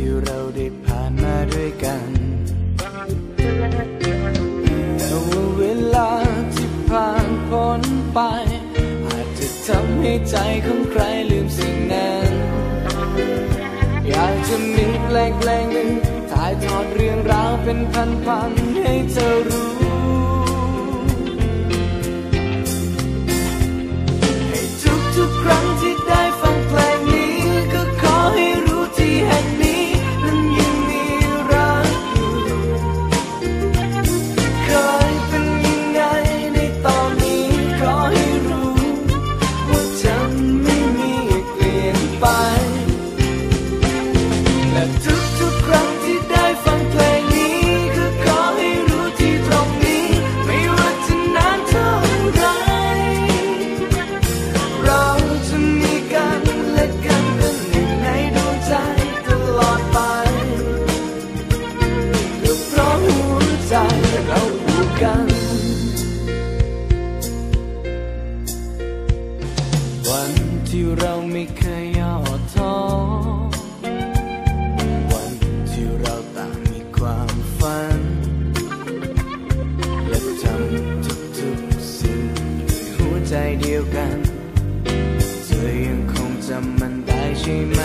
ที่เราได้ผ่านมาด้วยกันแต่ว่าเวลาที่ผ่านพ้นไป อาจจะทำให้ใจของใครลืมสิ่งนั้น อยากจะมีแพลงเพลงหนึ่งถ่ายทอดเรื่องราวเป็นพันๆ ที่เราไม่เคยย่อท้อวันที่เราต่างมีความฝัน และทำทุกทุสิ่งหัวใจเดียวกัน เธยังคงจำมันได้ใช่ไหม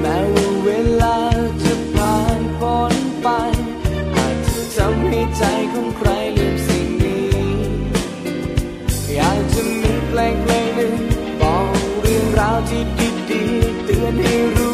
แม้วเวลาจะผ่านนไป อาจทำให้ใจของใคร sendiri